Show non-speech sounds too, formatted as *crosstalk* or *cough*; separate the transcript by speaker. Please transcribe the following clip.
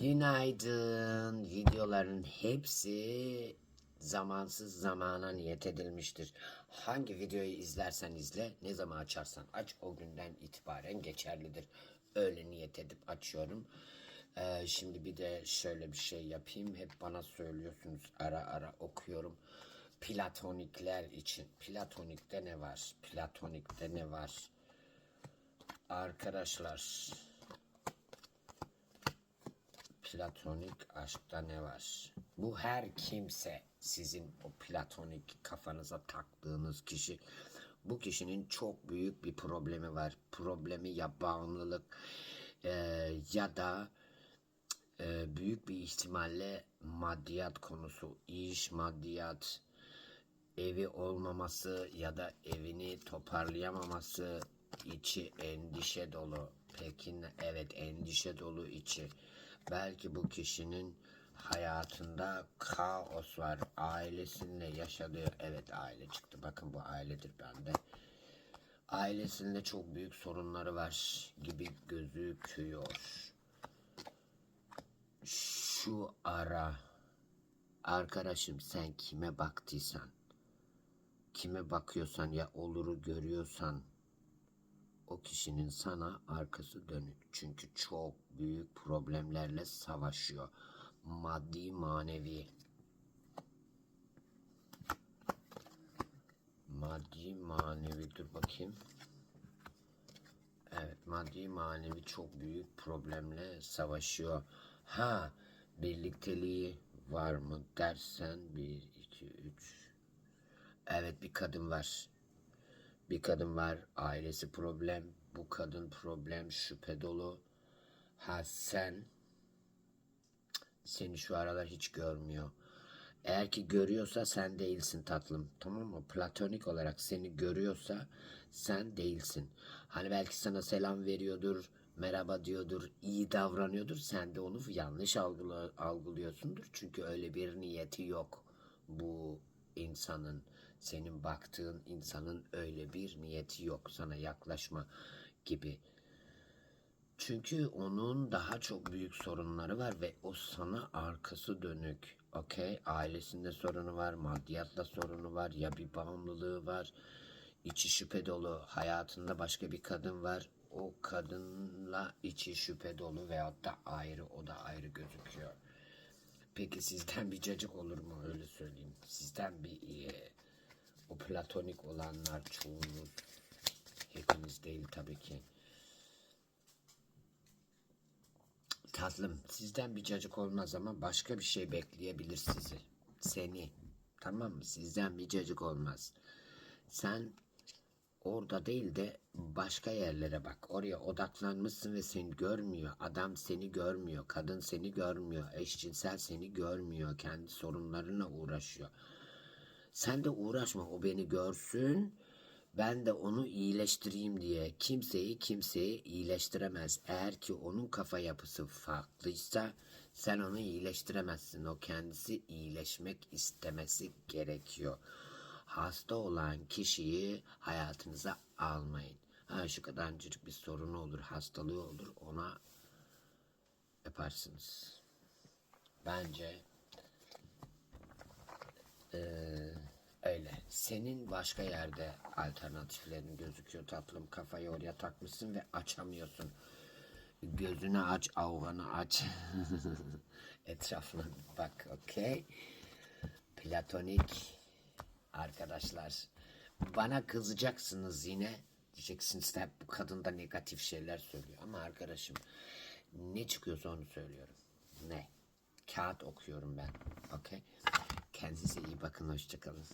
Speaker 1: Günaydın. Videoların hepsi zamansız zamana niyet edilmiştir. Hangi videoyu izlersen izle, ne zaman açarsan aç o günden itibaren geçerlidir. Öyle niyet edip açıyorum. Ee, şimdi bir de şöyle bir şey yapayım. Hep bana söylüyorsunuz ara ara okuyorum. Platonikler için. Platonikte ne var? Platonikte ne var? Arkadaşlar platonik aşkta ne var? Bu her kimse sizin o platonik kafanıza taktığınız kişi bu kişinin çok büyük bir problemi var. Problemi ya bağımlılık e, ya da e, büyük bir ihtimalle maddiyat konusu, iş, maddiyat, evi olmaması ya da evini toparlayamaması içi endişe dolu. Peki ne- evet endişe dolu içi. Belki bu kişinin hayatında kaos var. Ailesiyle yaşadığı evet aile çıktı. Bakın bu ailedir bende. Ailesinde çok büyük sorunları var gibi gözüküyor. Şu ara arkadaşım sen kime baktıysan kime bakıyorsan ya oluru görüyorsan o kişinin sana arkası dönük. Çünkü çok büyük problemlerle savaşıyor. Maddi manevi. Maddi manevi dur bakayım. Evet maddi manevi çok büyük problemle savaşıyor. Ha birlikteliği var mı dersen bir iki üç. Evet bir kadın var. Bir kadın var, ailesi problem, bu kadın problem, şüphe dolu. Ha sen, seni şu aralar hiç görmüyor. Eğer ki görüyorsa sen değilsin tatlım, tamam mı? Platonik olarak seni görüyorsa sen değilsin. Hani belki sana selam veriyordur, merhaba diyordur, iyi davranıyordur. Sen de onu yanlış algıla- algılıyorsundur. Çünkü öyle bir niyeti yok bu insanın senin baktığın insanın öyle bir niyeti yok sana yaklaşma gibi. Çünkü onun daha çok büyük sorunları var ve o sana arkası dönük. Okey, ailesinde sorunu var, maddiyatla sorunu var, ya bir bağımlılığı var, içi şüphe dolu, hayatında başka bir kadın var. O kadınla içi şüphe dolu veyahut da ayrı, o da ayrı gözüküyor. Peki sizden bir cacık olur mu öyle söyleyeyim. Sizden bir e, platonik olanlar çoğunuz hepiniz değil tabii ki. Tatlım sizden bir cacık olmaz ama başka bir şey bekleyebilir sizi. Seni. Tamam mı? Sizden bir cacık olmaz. Sen orada değil de başka yerlere bak. Oraya odaklanmışsın ve seni görmüyor. Adam seni görmüyor. Kadın seni görmüyor. Eşcinsel seni görmüyor. Kendi sorunlarına uğraşıyor. Sen de uğraşma o beni görsün. Ben de onu iyileştireyim diye kimseyi kimseyi iyileştiremez. Eğer ki onun kafa yapısı farklıysa sen onu iyileştiremezsin. O kendisi iyileşmek istemesi gerekiyor. Hasta olan kişiyi hayatınıza almayın. Ha şu kadarcık bir sorunu olur, hastalığı olur ona yaparsınız. Bence Öyle. Senin başka yerde alternatiflerin gözüküyor tatlım. Kafayı oraya takmışsın ve açamıyorsun. Gözünü aç, avganı aç. *laughs* Etrafına bak, okey. Platonik arkadaşlar. Bana kızacaksınız yine. Diyeceksiniz hep bu kadın da negatif şeyler söylüyor. Ama arkadaşım ne çıkıyorsa onu söylüyorum. Ne? Kağıt okuyorum ben. Okey. Kendinize iyi bakın. Hoşçakalın.